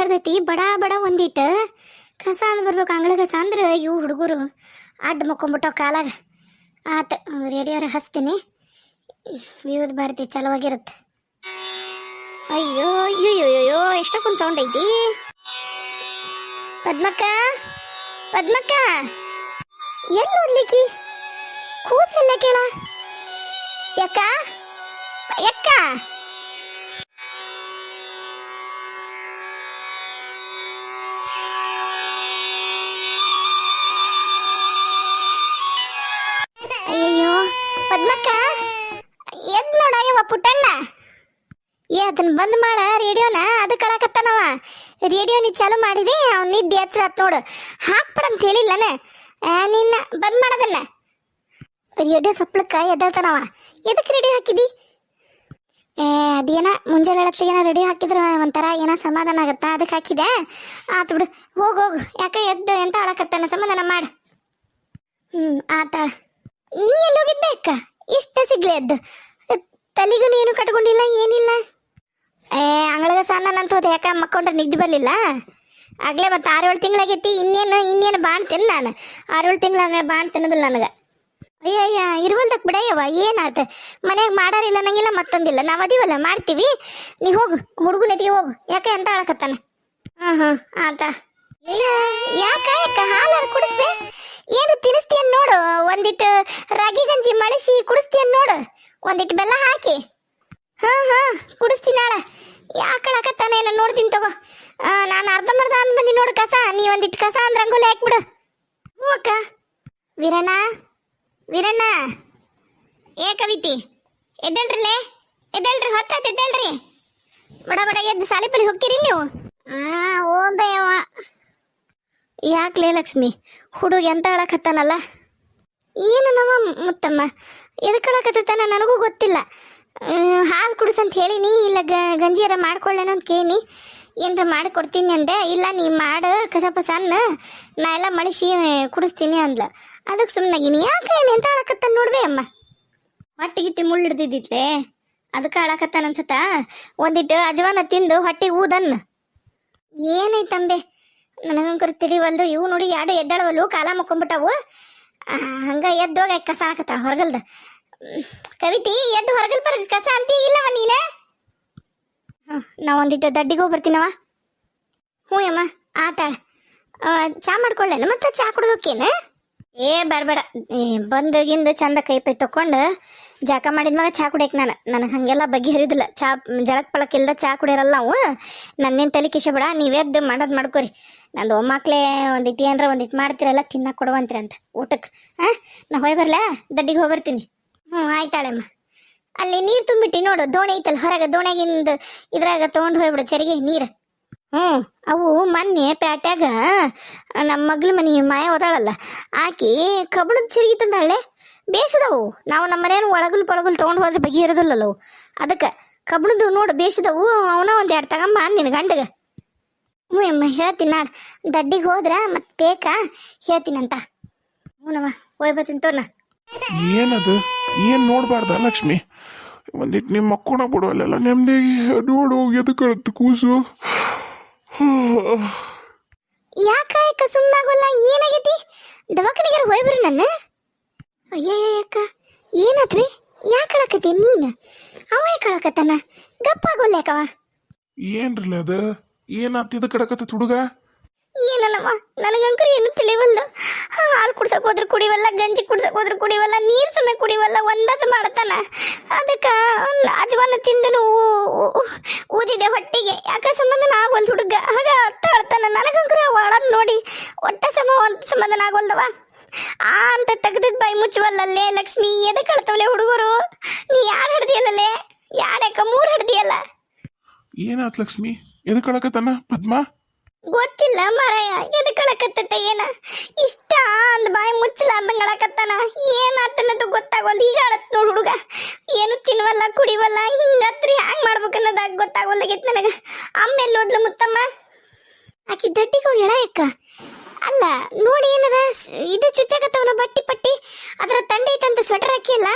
ಹರಿದೈತಿ ಬಡ ಬಡ ಒಂದಿಟ್ಟು. ಕಸ ಅಂದ್ ಬರ್ಬೇಕು ಅಂಗಳ ಕಸ ಅಂದ್ರೆ ಇವು ಹುಡುಗರು. ಅಡ್ಡ ಮುಕ್ಕೊಂಬಿಟ್ಟವು ಕಾಲಾಗ. ಆತ ರೇಡಿಯೋರ ಹಚ್ತೀನಿ. ವಿವಿಧ ಭಾರತಿ ಚಲವಾಗಿರುತ್ತೆ ಅಯ್ಯೋ ಅಯ್ಯೋ ಅಯ್ಯೋ ಎಷ್ಟಕ್ಕೊಂದು ಸೌಂಡ್ ಐತಿ? ಪದ್ಮಕ್ಕ ಪದ್ಮಕ್ಕ. ಎಲ್ಲಿ ಓದ್ಲಿಕ್ಕಿ? ಕೂಸೆಲ್ಲ ಕೇಳ. ಯಕ್ಕ ಯಾಕ ಪದ್ಮಕ್ಕ ಎದ್ ನೋಡ ಯವ್ವ ಪುಟ್ಟಣ್ಣ. ಏ ಅದನ್ನ ಬಂದ್ ಮಾಡ ರೇಡಿಯೋನ ಅದು ಕಳಕತ್ತಾನವ ರೇಡಿಯೋ ನೀ ಚಾಲು ಮಾಡಿದಿ, ಅವ್ನು ನಿದ್ದೆ ಆತ್ ನೋಡು. ಹಾಕ್ಬಿಡ ಅಂತ ಹೇಳಿಲ್ಲನ? ನಿನ್ನ ಬಂದ್ ಮಾಡದನ್ನ ರೇಡಿಯೋ ಸಪ್ಳಕ್ಕ ಎದ್ದಾಳ್ತಾನವ. ಎದಕ್ಕೆ ರೇಡಿಯೋ ಹಾಕಿದಿ? ಏ, ಅದೇನ, ಮುಂಜಾನೆ ಹೇಳತ್ಲಿಗೆ ರೇಡಿಯೋ ಹಾಕಿದ್ರೆ ಒಂಥರ ಏನೋ ಸಮಾಧಾನ ಆಗತ್ತಾ? ಅದಕ್ಕೆ ಹಾಕಿದೆ ಆತು ಬಿಡು, ಹೋಗು ಹೋಗು. ಯಾಕೆ ಎದ್ದು ಎಂತ ಆಳಕತ್ತಾನ ಸಮಾಧಾನ ಮಾಡು. ಹ್ಞೂ ಆತಾಳ ನೀ ಎಲ್ಲಿ ಅಕ್ಕ? ಇಷ್ಟ ಸಿಗ್ಲಿ ಅದ್ ತಲೆಗೂ ನೀನು ಕಟ್ಕೊಂಡಿಲ್ಲ, ಏನಿಲ್ಲ? ಏ ಅಂಗಳಗ ಸಣ್ಣ ನಂತೋದೆ ಯಾಕ ಮಕ್ಕೊಂಡ್ರೆ ನಿದ್ದೆ ಬರಲಿಲ್ಲ? ಆಗ್ಲೇ ಮತ್ತೆ ಆರೇಳು ತಿಂಗಳಾಗೈತಿ, ಇನ್ನೇನು ಇನ್ನೇನು ಬಾಣ್ತೇನೆ ನಾನು. ಆರೇಳು ತಿಂಗಳಾದ್ಮೇಲೆ ಬಾಣ್ ತಿನ್ನೋದಿಲ್ಲ ನನಗೆ. ಅಯ್ಯ ಅಯ್ಯ ಇರುವಲ್ದಕ್ಕೆ ಬಿಡಯ್ಯವ ಏನಾತ? ಮನ್ಯಾಗ ಮಾಡಾರಿಲ್ಲ, ನಂಗಿಲ್ಲ ಮತ್ತೊಂದಿಲ್ಲ. ನಾವು ಅದೀವಲ್ಲ, ಮಾಡ್ತೀವಿ. ನೀ ಹೋಗು ಹುಡುಗನ ಎತ್ತಿಗೆ ಹೋಗು. ಯಾಕೆ ಅಂತ ಆಳಕತ್ತಾನ? ಹ್ಞೂ ಹ್ಞೂ ಆತ. ಯಾಕೆ, ಯಾಕ ಕುಡಿಸ್ಬೇ ಕುಡಿಸ್ಬೆ ಏನು ತಿನ್ನಿಸ್ತೀಯ ನೋಡು. ಒಂದಿಟ್ಟು ರಾಗಿ ಗಂಜಿ ಮಳಿಸಿ ಕುಡಿಸ್ತೀಯ ನೋಡು. ಒಂದಿಟ್ಟು ಬೆಲ್ಲ ಹಾಕಿ. ಹಾ ಹಾ, ಕುಡಿಸ್ತೀನಿ ನಾಳೆ. ಯಾಕಳಕತ್ತಾನೆ ನಾನು ನೋಡ್ತೀನಿ ತಗೋ. ನಾನು ಅರ್ಧಂಬರ್ಧ ಅಂದ್ ಬಂದಿ ನೋಡು ಕಸ. ನೀ ಒಂದಿಟ್ಟು ಕಸ ಅಂದ್ರೆ ರಂಗೋಲಿ ಹಾಕ್ಬಿಡು. ಹ್ಞೂ ಅಕ್ಕ. ವೀರಣ್ಣ. ವೀರಣ್ಣ. ಏ ಕವಿತಿ ಎದ್ದೇಳ್ರಲ್ಲೇ ಎದ್ದೇಳ್ರಿ, ಹೊತ್ತಾತ್ ಎದ್ದೇಳ್ರಿ. ಬಡ ಬಡ, ಎದ್ದು ಸಾಲಿಪಲ್ಲಿ ಹೋಗ್ತೀರಿ ನೀವು? ಆ ಓಂಬಯ್ಯವ ಯಾಕ್ಲೇ ಲಕ್ಷ್ಮಿ? ಹುಡುಗ ಎಂತ ಅಳಕತ್ತಾನಲ್ಲ? ಏನು ನಮ್ಮ ಮುತ್ತಮ್ಮ? ಎದಕ್ಕೆ ಅಳಕತ್ತಾನ ನನಗೂ ಗೊತ್ತಿಲ್ಲ. ಹಾಲು ಕುಡಿಸಂತ ಹೇಳಿನಿ ಇಲ್ಲ ಗ, ಗಂಜಿಯರ ಮಾಡ್ಕೊಳ್ಳೇನೋ ಅಂತ ಕೇಳಿ ಏನರ ಮಾಡಿಕೊಡ್ತೀನಿ ಅಂದೆ. ಇಲ್ಲ, ನೀ ಮಾಡು ಕಸ ಪಸ ಅನ್ನ ನಾ ಎಲ್ಲ ಮಳಿಸಿ ಕುಡಿಸ್ತೀನಿ ಅಂದ್ಲ. ಅದಕ್ಕೆ ಸುಮ್ಮನಾಗಿನಿ ಯಾಕೆ ಏನು ಎಂತ ಅಳಕತ್ತ ನೋಡ್ಬೇ ಅಮ್ಮ? ಹೊಟ್ಟೆ ಗಿಟ್ಟಿ ಮುಳ್ಳು ಹಿಡ್ದಿದ್ದಿತ್ಲೆ? ಅದಕ್ಕೆ ಅಳಕತ್ತಾನ ಅನ್ಸತ್ತ? ಒಂದಿಟ್ಟು ಅಜವಾನ ತಿಂದು ಹೊಟ್ಟೆಗೆ ಊದನ್ನ ಏನೈತಂಬೆ ನನಗಂಕರು ತಿಳಿವಲ್ದು. ಇವು ನೋಡಿ ಎರಡು ಎದ್ದಾಳವಲ್ಲು, ಕಾಲ ಮುಕ್ಕೊಂಬಿಟ್ಟವು. ಹಂಗ ಎದ್ದೋಗ ಕಸ ಹಾಕತ್ತಾಳ ಹೊರಗಲ್ದ. ಕವಿತಿ, ಎದ್ದು ಹೊರಗಲ್ ಬರ, ಕಸ ಅಂತಿ ಇಲ್ಲವ ನೀನೆ? ನಾ ಒಂದಿಟ್ಟು ದಡ್ಡಿಗೆ ಹೋಗಿ ಬರ್ತೀನವ? ಹ್ಞೂ ಅಮ್ಮ ಆತಾಳ. ಚಾ ಮಾಡ್ಕೊಳ್ಳೇನು ಮತ್ತೆ ಚಾ ಕುಡ್ದೋಕೇನೆ? ಏ ಬೇಡ ಬೇಡ ಬಂದಾಗಿಂದ ಚಂದ ಕೈ ಪೈ ತಕೊಂಡು ಜಾಕ ಮಾಡಿದ ಮ್ಯಾಗ ಚಾ ಕುಡಿಯಕ್ಕೆ ನಾನು. ನನಗೆ ಹಾಗೆಲ್ಲ ಬಗೆಹರಿದಿಲ್ಲ ಚಾ, ಜಳಕ್ ಪಳಕ್ ಇಲ್ದ ಚಾ ಕುಡಿಯರಲ್ಲ ನಾವು ನನ್ನೇನು ತಲೆ ಕಿಶ ಬೇಡ ನೀವೆದ್ದು ಮಾಡೋದು ಮಾಡ್ಕೊರಿ. ನಂದು ಒಮ್ಮಕ್ಳೇ ಒಂದಿಟ್ಟು ಏನಾರ ಒಂದಿಟ್ಟು ಮಾಡ್ತಿರಲ್ಲ ತಿನ್ನಕ್ಕೆ ಕೊಡುವಂತ್ರಿ ಅಂತ. ಊಟಕ್ಕೆ ಹಾಂ ನಾ ಹೋಗಿ ಬರಲಾ? ದಡ್ಡಿಗೆ ಹೋಗಿ ಬರ್ತೀನಿ. ಹ್ಞೂ ಆಯ್ತಾಳಮ್ಮ ಅಲ್ಲಿ ನೀರು ತುಂಬಿಟ್ಟು ನೋಡು, ದೋಣಿ ಐತಲ್ಲ ಹೊರಗೆ, ದೋಣಿಯಾಗಿಂದ ಇದ್ರಾಗ ತೊಗೊಂಡು ಹೋಗ್ಬಿಡು ಚರಿಗೆ, ನೀರು. ಹ್ಞೂ ಅವು ಮೊನ್ನೆ ಪ್ಯಾಟ್ಯಾಗ ನಮ್ಮ ಮಗ್ಳ ಮನೆ ಮಾಯ ಓದಾಳಲ್ಲ ಆಕಿ ಕಬ್ಬಣದ ಚರಿಗೆ ತಂದಾಳೆ. ಬೇಸದವು ನಾವು ನಮ್ಮ ಮನೇನು ಒಳಗಲ್ ಪಳಗಲ್ ತೊಗೊಂಡು ಹೋದ್ರೆ ಬಗೆ ಅದಕ್ಕೆ ಕಬ್ಬಣದು ನೋಡು ಬೇಸದವು ಅವನ ಒಂದು ಎರಡು ತಗೊಂಬ ನಿನ್ನ ಗಂಡಗೆ. ಹ್ಞೂ ಅಮ್ಮ ಹೇಳ್ತೀನಿ ನಾಡು. ದಡ್ಡಿಗೆ ಹೋದ್ರೆ ಮತ್ತೆ ಬೇಕಾ? ಹೇಳ್ತೀನಂತ. ಹ್ಞೂನಮ್ಮ ಹೋಯ್ ಬರ್ತೀನಿ ತೋರ್ನ. ಏನದು? ಏನು ನೋಡಬಾರ್ದ ಲಕ್ಷ್ಮಿ? ಒಂದಿಟ್ಟು ನಿಮ್ಮ ಮಕ್ಕಳ ಬಿಡುವಲ್ಲೆಲ್ಲ ನೆಮ್ಮದಿ ನೋಡು ಎದು ಕಳತ್ತು ಕೂಸು. ಯಾಕ ಯಾಕ ಸುಮ್ಮನಾಗೋಲ್ಲ ಏನಾಗೈತಿ? ದವಾಖಾನೆಗೆ ಹೋಯ್ ಬರ್ರಿ ನನ್ನ. ಅಯ್ಯಯ್ಯಕ್ಕ ಏನತ್ವಿ? ಯಾಕೆ ಅಳಕತ್ತಿ ನೀನು? ಅವ ಯಾಕೆ ಅಳಕತ್ತಾನ ಗಪ್ಪಾಗೋಲ್ಲ ಯಾಕವ? ಏನ್ರಲ್ಲ ಅದು? ಏನಾತಿದ ಕಡಕತ್ತ ಹುಡುಗ? ಏನಲ್ಲಮ್ಮ ನನಗಂಕರ ಏನು ತಿಳಿವಲ್ದು. ಹಾಲು ಕುಡ್ಸಕ್ ಹೋದ್ರೆ ಕುಡಿವಲ್ಲ ಗಂಜಿ ಕುಡ್ಸಕ್ ಹೋದ್ರೆ ಕುಡಿವಲ್ಲ ನೀರು ಸಮಯ ಕುಡಿವಲ್ಲ ಒಂದಾಸ ಮಾಡತಾನ. ಅದಕ್ಕೆ ಅಜವಾನ ತಿಂದನು ಊದಿದೆ ಹೊಟ್ಟಿಗೆ. ಯಾಕ ಸಂಬಂಧನ ಆಗೋಲ್ದು ಹುಡುಗ? ಹಾಗ ಅರ್ಥ ಅರ್ಥನ ನನಗಂಕರ ಅವ ಅಳದ್ ನೋಡಿ. ಹೊಟ್ಟೆ ಸಮ ಒಂದು ಸಂಬಂಧನ ಆಗೋಲ್ದವ? ಆ ಅಂತ ತೆಗ್ದದ್ ಬಾಯಿ ಮುಚ್ಚುವಲ್ಲಲ್ಲೇ ಲಕ್ಷ್ಮಿ? ಎದಕ್ಕೆ ಅಳ್ತವಲೆ ಹುಡುಗರು? ನೀ ಯಾರು ಹಿಡ್ದಿಯಲ್ಲೇ ಯಾರ್ಯಾಕ ಮೂರು ಹಿಡ್ದಿಯಲ್ಲ? ಏನಾತ್ ಲಕ್ಷ್ಮಿ? ಎದು ಕಳಕತ್ತನ ಪದ್ಮ? ಗೊತ್ತಿಲ್ಲ ಮಾರಾಯ ಎದಕ್ಕಳಕತ್ತೈತೆ ಏನ? ಇಷ್ಟ ಅಂದ್ ಬಾಯಿ ಮುಚ್ಚಲಾರ್ದಂಗ ಅಳಕತ್ತಾನ. ಏನಾತನ್ನದು ಗೊತ್ತಾಗೋಲ್ದು. ಈಗ ಅಳತ್ ನೋಡ್ ಹುಡುಗ. ಏನು ತಿನ್ವಲ್ಲ ಕುಡಿವಲ್ಲ ಹಿಂಗತ್ರಿ ಹ್ಯಾಂಗ್ ಮಾಡ್ಬೇಕನ್ನೋದಾಗ ಗೊತ್ತಾಗೋಲ್ದಾಗೈತೆ ನನಗೆ. ಆಮೇಲೆ ಓದ್ಲು ಮುತ್ತಮ್ಮ? ಆಕಿ ದಡ್ಡಿಗೆ ಹೋಗಿ ಎಳ ಯಾಕ ಅಲ್ಲ, ನೋಡಿ ಏನದ ಇದು ಚುಚ್ಚಾಕತ್ತವನ ಬಟ್ಟಿ ಪಟ್ಟಿ, ಅದರ ತಂಡೆ ಐತಂತ ಸ್ವೆಟರ್ ಹಾಕಿಯಲ್ಲ,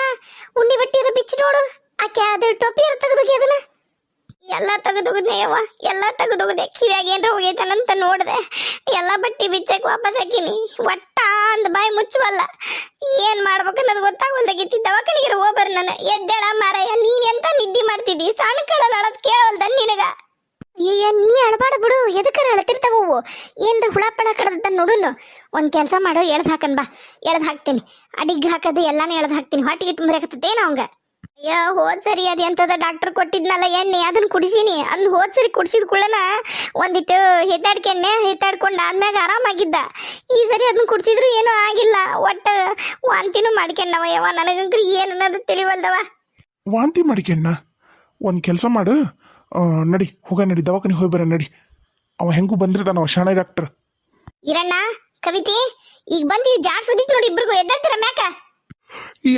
ಉಣ್ಣಿ ಬಟ್ಟಿ ಅದ ಬಿಚ್ಚಿ ನೋಡು, ಆಕೆ ಅದು ಟೋಪಿ ತೆಗೆದೋಗಿ ಅದನ್ನ? ಎಲ್ಲ ತೆಗೆದೋಗದೆ ಯವ್ವ, ಎಲ್ಲ ತೆಗೆದೋಗದೆ ಕಿವ್ಯಾಗ ಏನ್ರ ಹೋಗೈತನಂತ ನೋಡಿದೆ, ಎಲ್ಲ ಬಟ್ಟಿ ಬಿಚ್ಚಕ್ ವಾಪಸ್ ಹಾಕಿನಿ. ಒಟ್ಟ ಅಂದ್ ಬಾಯಿ ಮುಚ್ಚವಲ್ಲ. ಏನ್ ಮಾಡ್ಬೇಕು ಅನ್ನೋದು ಗೊತ್ತಾಗಲ್ದಾಗಿತ್ತಿ ದವಾಖಾನಿಗೆ ಹೋಗ್ಬರ್ ನಾನು. ಎದ್ದೇಳ ಮಾರಾಯ, ನೀನ್ ಎಂತ ನಿದ್ದೆ ಮಾಡ್ತಿದ್ದಿ? ಸಣ್ಣ ಕಳಲ್ಲ ಅಳದ್ ಕೇಳವಲ್ದ ನಿನಗ? ಅಯ್ಯ ನೀ ಅಳಬಾಡ ಬಿಡು. ಎದಕ್ಕಾರ ಅಳತಿರ್ತಾವು ಏನ್ರ ಹುಳ ಪಳ ಕಡದ ನೋಡುನು? ಒಂದ್ ಕೆಲಸ ಮಾಡು, ಎಳ್ದು ಹಾಕನ್ ಬಾ. ಎಳೆದು ಹಾಕ್ತೀನಿ. ಅಡಿಗೆ ಹಾಕದು ಎಲ್ಲಾನು ಎಳ್ದು ಹಾಕ್ತೀನಿ. ಹೊಟ್ಟಿಗೆ ಇಟ್ಟು ಮುರಿಯಕತ್ತೇನ ಅವಂಗ? ಅಯ್ಯ, ಹೋದ್ ಸರಿ ಅದು ಎಂಥದ ಡಾಕ್ಟರ್ ಕೊಟ್ಟಿದ್ನಲ್ಲ ಎಣ್ಣೆ ಅದನ್ನ ಕುಡಿಸೀನಿ. ಅಂದ್ ಹೋದ್ ಸರಿ ಕುಡಿಸಿದ ಕುಳ್ಳನ ಒಂದಿಟ್ಟು ಹೆದ್ದಾಡ್ಕೆ ಎಣ್ಣೆ ಹೆದ್ದಾಡ್ಕೊಂಡು ಆದ್ಮ್ಯಾಗ ಆರಾಮಾಗಿದ್ದ. ಈ ಸರಿ ಅದನ್ನ ಕುಡಿಸಿದ್ರು ಏನೂ ಆಗಿಲ್ಲ. ಒಟ್ಟ ವಾಂತಿನೂ ಮಾಡ್ಕೊಂಡವ ಯವ ನನಗಂತೂ ಏನು ಅನ್ನೋದು ತಿಳಿವಲ್ದವ ವಾಂತಿ ಮಾಡಿಕೆಣ್ಣ ಒಂದು ಕೆಲಸ ಮಾಡು. ನಡಿ ಹೋಗ ನಡಿ ದವಾಖಾನೆ ಹೋಗಿ ಬರ ನಡಿ. ಅವ ಹೆಂಗೂ ಬಂದಿರ್ತಾನ ಅವ ಶಾಣೆ ಡಾಕ್ಟರ್. ಇರಣ್ಣ ಕವಿತೆ ಈಗ ಬಂದು ಜಾಡ್ ಸುದ್ದಿತ್ ನೋಡಿ ಇಬ್ರಿಗೂ ಎದ್ದಾಡ್ತೀರ ಮ್ಯಾಕ?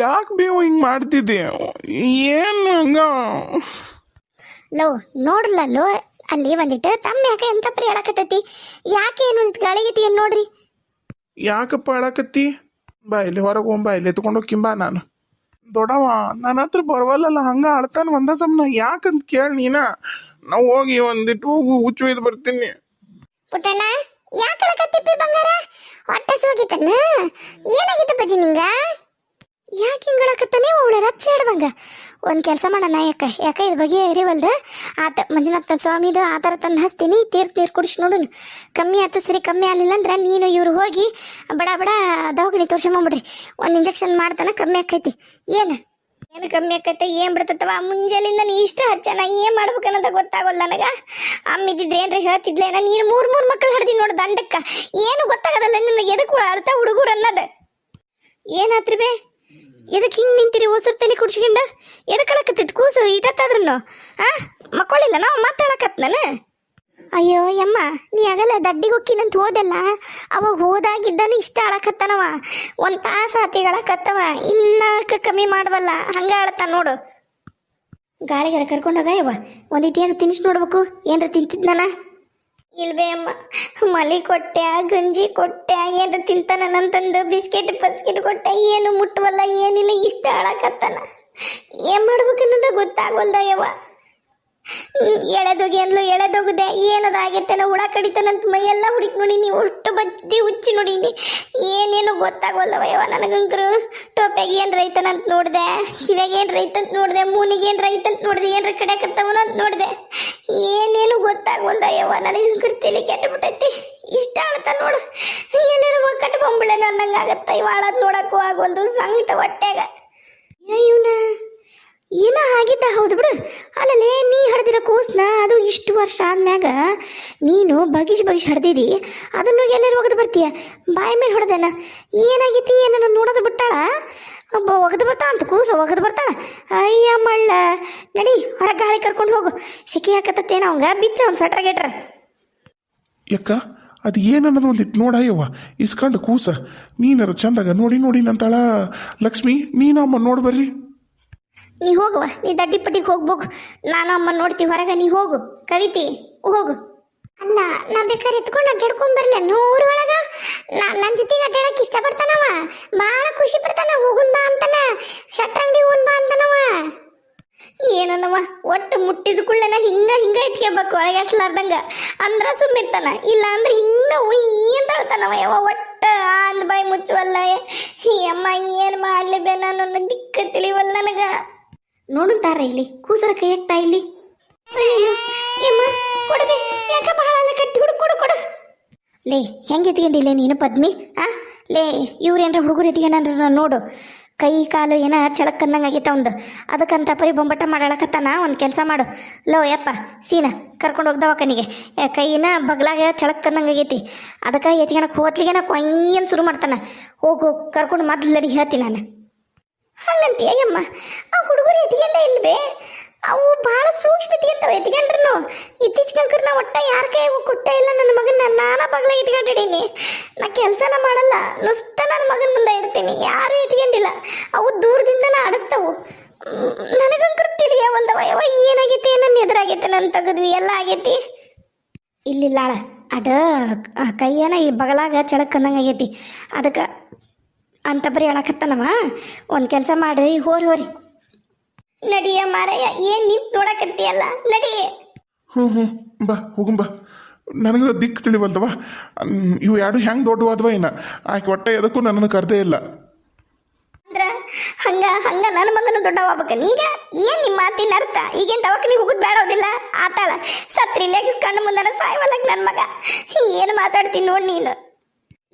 ಯಾಕೆ ಬೇವು ಹಿಂಗೆ ಮಾಡ್ತಿದ್ದೆ? ಏನು ಹಂಗ? ಲೋ ನೋಡ್ರಲ್ಲ ಲೋ ಅಲ್ಲಿ ಒಂದಿಟ್ಟು ತಮ್ಮ ಯಾಕ ಎಂತ ಪರಿ ಹೇಳಕತ್ತೈತಿ? ಯಾಕೆ ಏನು ಗಾಳಿಗೈತಿ ಏನ್ ನೋಡ್ರಿ? ಯಾಕಪ್ಪ ಹೇಳಕತ್ತಿ? ಬಾ ಇಲ್ಲಿ ಹೊರಗೆ ಹೋಗ್ ಬಾ ಇಲ್ಲಿ ಎತ್ಕೊಂಡು ಹೋಗ್ಕಿಂಬಾ ನಾನು. ದೊಡವ, ನನ್ನ ಹತ್ರ ಬರವಲ್ಲಲ್ಲ ಹಂಗ ಅಳ್ತಾನ ಒಂದ ಸಮನ, ಯಾಕಂತ ಕೇಳಿ ನೀನ? ನಾವು ಹೋಗಿ ಒಂದಿಟ್ಟು ಹೋಗು ಹುಚ್ಚು ಒಯ್ದು ಬರ್ತೀನಿ. ಪುಟ್ಟಣ್ಣ, ಯಾಕೆ ಅಳಕತ್ತಿಪ್ಪಿ ಬಂಗಾರ? ಹೊಟ್ಟೆ ಸೋಗಿತ್ತನ್ನ ಏನಾಗಿತ್ತು ಬಜ್ಜಿ ನಿಂಗ? ಯಾಕೆ ಹಿಂಗೆ ಅಳಕತ್ತಾನೆ ಅವಳ ರಚ್ಚ ಹಿಡ್ದಂಗ ಒಂದು ಕೆಲಸ ಮಾಡೋಣ ಯಾಕ? ಯಾಕ ಇದು ಬಗ್ಗೆ ಎರಿವಲ್ದ ಆತ ಮಂಜುನಾಥ ಸ್ವಾಮಿದು ಆ ಥರ ತಂದು ಹಸ್ತೀನಿ ತೀರ್ ನೀರು ಕುಡಿಸಿ ನೋಡುನು. ಕಮ್ಮಿ ಆಯ್ತು ಸರಿ, ಕಮ್ಮಿ ಆಗಲಿಲ್ಲ ಅಂದ್ರೆ ನೀನು ಇವ್ರು ಹೋಗಿ ಬಡ ಬಡ ದವಾಖಾನೆ ಮಾಡ್ಬಿಡ್ರಿ ಒಂದು ಇಂಜೆಕ್ಷನ್ ಮಾಡ್ತಾನೆ ಕಮ್ಮಿ ಆಕೈತಿ. ಏನು? ಏನು ಕಮ್ಮಿ ಆಕೈತೆ? ಏನು ಬಿಡ್ತತ್ತವ ಮುಂಜಾಲಿಂದ ನೀ ಇಷ್ಟ ಹಚ್ಚನ? ಏನ್ ಮಾಡ್ಬೇಕನ್ನೋದ ಗೊತ್ತಾಗಲ್ಲ ನನಗ. ಅಮ್ಮಿದ್ದಿದ್ರೆ ಏನ್ರ ಹೇಳ್ತಿದ್ಲೇನ? ನೀನು ಮೂರು ಮೂರು ಮಕ್ಕಳು ಹಿಡ್ದಿ ನೋಡು ದಂಡಕ್ಕ. ಏನು ಗೊತ್ತಾಗದಲ್ಲ ನಿನಗೆ ಎದಕ್ಕೆ ಅಳ್ತಾ ಹುಡುಗರು ಅನ್ನೋದು? ಏನಾತ್ರಿ ಬೇ? ಎದಕ್ ಹಿಂಗೆ ನಿಂತಿರಿ ಉಸಿರು ತಲೆ ಕುಡ್ಸ್ಕೊಂಡ ಎದಕ್ಕೆ ಅಳಕತ್ತಿತ್ ಕೂಸು? ಇಟತ್ತಾದ್ರೂ ಆ? ಮಕ್ಕಳಿಲ್ಲ, ನಾವು ಮಾತಾಡಕತ್ ನಾನು? ಅಯ್ಯೋ, ಯಮ್ಮ, ನೀ ಆಗಲ್ಲ ದಡ್ಡಿಗೆ ಹೋಗ್ಕಿನಂತ ಹೋದಲ್ಲ. ಅವಾಗ ಹೋದಾಗಿದ್ದಾನು ಇಷ್ಟ ಅಳಕತ್ತನವ. ಒಂದು ತಾಸು ಆತಿಗೆ ಅಳಕತ್ತವ. ಇನ್ನ ಕ- ಕಮ್ಮಿ ಮಾಡವಲ್ಲ, ಹಂಗ ಅಳತ್ತ ನೋಡು. ಗಾಳಿಗಾರ ಕರ್ಕೊಂಡೋಗ ಯವ್ವ ಒಂದಿಟ್ಟು ಏನಾರ ತಿನ್ಸಿ ನೋಡ್ಬೇಕು. ಏನಾರ ತಿಂತಿದ್ನಾನ? ಇಲ್ವೇ ಅಮ್ಮ? ಮಲಿ ಕೊಟ್ಟೆ, ಗಂಜಿ ಕೊಟ್ಟೆ ನನ್ನ ತಿಂತಾನಂತಂದು ಬಿಸ್ಕೆಟ್ ಬಸ್ಕೆಟ್ ಕೊಟ್ಟೆ, ಏನು ಮುಟ್ಟವಲ್ಲ, ಏನಿಲ್ಲ, ಇಷ್ಟ ಹಾಳಕತ್ತಾನ ಏನ್ ಮಾಡ್ಬೇಕನ್ನೋದ ಗೊತ್ತಾಗವಲ್ದ ಯವ್ವ ಎಳೆದೋಗಿ ಅಂದ್ಲು, ಎಳೆದೋಗಿದೆ ಏನದಾಗೈತೆ ಹುಳ ಕಡಿತಾನಂತ ಮೈಯೆಲ್ಲ ಹುಡುಕಿ ನೋಡಿ ನೀವು ಅಷ್ಟು ಬದ್ದಿ ಹುಚ್ಚಿ ನೋಡೀನಿ ಏನೇನು ಗೊತ್ತಾಗವಲ್ಲವ ಯವ ನನಗಂಕರು ಟೋಪ್ಯಾಗ ಏನ್ ರೈತನಂತ ನೋಡ್ದೆ ಇವಾಗ ಏನ್ ರೈತಂತ ನೋಡಿದೆ, ಮೂನಿಗೆ ಏನ್ ರೈತಂತ ನೋಡಿದೆ, ಏನ್ರ ಕಡೆಕತ್ತವನ ಅಂತ ನೋಡಿದೆ. ಏನೇನು ಗೊತ್ತಾಗವಲ್ದ ಯವ್ವ ನನಗಂಕರು ತಲೆ ಕೆಟ್ಟ ಬಿಟ್ಟೈತಿ. ಇಷ್ಟ ಆಳ್ತ ನೋಡು. ಏನೇನು ಒಕ್ಕಟ್ಟು ಬಂಬಿಳೆ ಅನ್ನಂಗಾಗತ್ತ ಇವಾಳದ್ ನೋಡಕ್ಕೂ ಆಗೋಲ್ದು ಸಂಗಟ ಹೊಟ್ಟೆಗ ಇವನ? ಏನೋ ಆಗಿದ್ದ ಹೌದು ಬಿಡು. ಅಲ್ಲಲ್ಲೇ ನೀ ಹಡ್ದಿರೋ ಕೂಸ್ನ ಅದು ಇಷ್ಟು ವರ್ಷ ಆದ್ಮ್ಯಾಗ ನೀನು ಬಗಿಶ್ ಬಗಿಶ್ ಹಡ್ದಿದಿ. ಅದನ್ನು ಎಲ್ಲರೂ ಒಗೆದು ಬರ್ತೀಯ? ಬಾಯ್ ಮೇಲೆ ಹೊಡೆದೇನ? ಏನಾಗೈತಿ? ಏನನ್ನ ನೋಡೋದು ಬಿಟ್ಟಾಳ? ಒಬ್ಬ ಒಗೆದು ಬರ್ತಾ ಅಂತ ಕೂಸು, ಒಗೆದು ಬರ್ತಾಳ. ಅಯ್ಯ ಮಳ್ಳ. ನಡಿ ಹೊರ ಗಾಳಿ ಕರ್ಕೊಂಡು ಹೋಗು. ಶಿಕಿ ಹಾಕತ್ತೇನ ಅವಂಗ? ಬಿಚ್ಚ ಅವ್ನು ಸ್ವೆಟ್ರ್ ಗೆಟ್ರ ಯಾಕ ಅದು ಏನನ್ನೋದು ಒಂದಿಟ್ಟು ನೋಡಯ್ಯವ್ವ ಇಸ್ಕೊಂಡು ಕೂಸ. ನೀನರ ಚಂದಾಗ ನೋಡಿ ನೋಡಿ ನಂತಾಳ. ಲಕ್ಷ್ಮಿ, ನೀನಮ್ಮ ನೋಡಿ ಬರ್ರಿ. ನೀ ಹೋಗುವ, ನೀ ದಡ್ಡಿ ಪಟ್ಟಿಗೆ ಹೋಗ್ಬೇಕು. ನಾನು ಅಮ್ಮ ನೋಡ್ತೀವಿ ಹೊರಗೆ, ನೀ ಹೋಗು. ಕವಿತಿ, ಹೋಗು. ಅಲ್ಲ, ನಾ ಬೇಕಾದ್ರೆ ಎತ್ಕೊಂಡು ಅಡ್ಡಾಡ್ಕೊಂಡ್ ಬರ್ಲ, ನೂರು ಒಳಗ? ನನ್ನ ಜೊತೆಗೆ ಅಡ್ಡಾಡಕ್ ಇಷ್ಟಪಡ್ತಾನವ? ಭಾಳ ಖುಷಿ ಪಡ್ತಾನ, ಹೋಗುನ್ ಬಾ ಅಂತಾನ. ಶಟ್ರಂಗಡಿ ಹೋಗುನ್ ಬಾ ಅಂತಾನವ. ಏನನ್ನವ ಒಟ್ಟು ಮುಟ್ಟಿದ ಕುಳ್ಳನ ಹಿಂಗ ಹಿಂಗ ಎತ್ಕೋಬೇಕು ಒಳಗಾಡ್ಸ್ಲಾರ್ದಂಗ ಅಂದ್ರ ಸುಮ್ಮಿರ್ತಾನ ಇಲ್ಲ ಅಂದ್ರೆ ಹಿಂಗ ಉಯ್ ಅಂತ ಹೇಳ್ತಾನವ ಯಾವ ಒಟ್ಟ ಅಂದ್ ಬಾಯಿ ಮುಚ್ಚುವಲ್ಲ. ಅಮ್ಮ, ಏನ್ ಮಾಡ್ಲಿ ಬೇ, ನಾನು ದಿಕ್ಕ ತಿಳಿವಲ್ಲ ನನಗ. ನೋಡುತ್ತಾರ ಇಲ್ಲಿ? ಕೂಸರ ಕೈ ಹಾಕ್ತಾ ಇಲ್ಲಿ. ಲೇ, ಹೆಂಗೆ ಎತ್ಕೊಂಡಿಲ್ಲ ನೀನು ಪದ್ಮಿ? ಆ? ಲೇ ಇವ್ರೇನ್ರ ಹುಡುಗರು ಎತ್ಕೊಂಡ್ರ ನೋಡು. ಕೈ, ಕಾಲು ಏನ ಚಳಕ್ ಅಂದಂಗೆ ಆಗೈತ ಒಂದು ಅದಕ್ಕಂತ ಪರಿ ಬೊಂಬಟ ಮಾಡಾಳಕತ್ತಾನ, ಒಂದು ಕೆಲಸ ಮಾಡು. ಲೋ, ಯಪ್ಪ, ಸೀನ, ಕರ್ಕೊಂಡು ಹೋಗ್ದವ ಕಣ್ಣಿಗೆ ಕೈನ ಬಗ್ಲಾಗ ಚಳಕ್ ಅಂದಂಗೆ ಆಗೈತಿ. ಅದಕ್ಕೆ ಎತ್ಕೊಳಕ್ ನಾ ಕೊಯ್ಯನ್ ಶುರು ಮಾಡ್ತಾನ. ಹೋಗು, ಕರ್ಕೊಂಡು ಮೊದ್ಲು ನಡಿ ಹೇಳ್ತೀನಿ ನಾನು. ಹಂಗಂತೀಯ ಆ ಹುಡುಗರು ಎತ್ಕೊಂಡೇ ಇಲ್ವೇ? ಅವು ಬಹಳ ಸೂಕ್ಷ್ಮ ಎತ್ಕೊಂತಾವ ಎತ್ಕೊಂಡ್ರು ಇತ್ತೀಚಿಗೆ ನಾ ಒಟ್ಟ ಯಾರ ಕೈಗೂ ಕೊಟ್ಟ ಇಲ್ಲ ನನ್ನ ಮಗನ ನಾನಾ ಬಗ್ಲ ಎತ್ಕೊಂಡಿಡೀನಿ ನಾ ಕೆಲಸನ ಮಾಡಲ್ಲ. ನುಸ್ತ ನನ್ನ ಮಗನ ಮುಂದೆ ಇರ್ತೀನಿ. ಯಾರು ಎತ್ಕೊಂಡಿಲ್ಲ ಅವು ದೂರದಿಂದನ ಆಡಿಸ್ತಾವು ನನಗಂಕರ್ ತಿಳಿಯವಲ್ದವ. ಯಾವ ಏನಾಗೈತಿ? ನನ್ನ ಎದುರಾಗೈತೆ? ನನ್ನ ತೆಗೆದ್ವಿ? ಎಲ್ಲ ಆಗೈತಿ? ಇಲ್ಲಿಲ್ಲಾಳ ಅದ ಕೈಯನ ಈ ಬಗಲಾಗ ಚಳಕ್ ಅಂದಂಗೆ ಆಗೈತಿ ಅದಕ್ಕೆ ಅಂತ ಬರೀ ಹೇಳಕತ್ತಾನವ ಒಂದು ಕೆಲಸ ಮಾಡ್ರಿ ಹೋರಿ ಹೋರಿ. ನಡಿಯ ಮಾರಯ್ಯ ಏನ್ ನಿಂತ್ ನೋಡಕತ್ತೀಯಲ್ಲ? ನಡಿ ಹ್ಞೂ ಹ್ಞೂ ಬಾ ಹೋಗುಂಬ ಬಾ. ನನಗೆ ದಿಕ್ಕು ತಿಳಿವಲ್ದವ. ಇವು ಎರಡು ಹೆಂಗೆ ದೊಡ್ಡವಾದವ ಏನ ಆಕೆ ಒಟ್ಟೆ ಎದಕ್ಕೂ ನನ್ನನ್ನು ಕರೆದೇ ಇಲ್ಲ. ಅಂದ್ರ ಹಂಗ ಹಂಗ ನನ್ನ ಮಗನು ದೊಡ್ಡವಾಗ್ಬೇಕ ನೀಗ? ಏನ್ ನಿಮ್ಮ ಮಾತಿನ ಅರ್ಥ? ಈಗೇನ್ ದವಾಖಾನಿಗೆ ಹೋಗುದ್ ಬೇಡೋದಿಲ್ಲ ಆತಾಳ ಸತ್ರಿಲೆ ಕಣ್ಣು ಮುಂದನ ಸಾಯವಲ್ಲ ನನ್ನ ಮಗ. ಏನು ಮಾತಾಡ್ತೀನಿ ನೋಡಿ ನೀನು.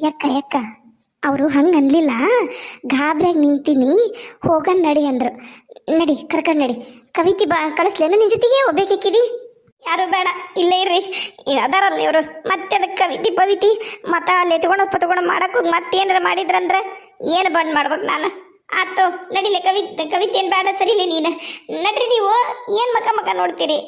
ಯಕ್ಕ ಯಕ್ಕ. ಅವರು ಹಂಗೆ ಅನ್ಲಿಲ್ಲ. ಗಾಬ್ರ್ಯಾಗ ನಿಂತೀನಿ, ಹೋಗನ್ ನಡಿ ಅಂದ್ರು. ನಡಿ, ಕರ್ಕೊಂಡ್ ನಡಿ. ಕವಿತಿ ಬಾ ಕಳಿಸ್ಲೇನ ನಿನ್ ಜೊತೆಗೆ ಹೋಗ್ಬೇಕಿಕ್ಕಿದಿ ಯಾರು ಬೇಡ, ಇಲ್ಲೇ ಇರ್ರಿ. ಅದಾರಲ್ಲ ಇವರು. ಮತ್ತೆ ಅದಕ್ಕೆ ಕವಿತಿ, ಪವಿತಿ ಮತ್ತ ಅಲ್ಲಿ ಎತ್ಕೊಂಡು ಪತ್ಕೊಂಡು ಮಾಡಕ್ ಹೋಗಿ ಮತ್ತೇನಾರ ಮಾಡಿದ್ರಂದ್ರೆ ಏನು ಬಂದ್ ಮಾಡ್ಬೇಕು ನಾನು? ಆತು, ನಡಿಲೆ ಕವಿತ್ ಕವಿತೆ ಏನು ಬೇಡ, ಸರಿಲಿ ನೀನು. ನಡ್ರಿ ನೀವು. ಏನು ಮಕ ಮಕ ನೋಡ್ತೀರಿ?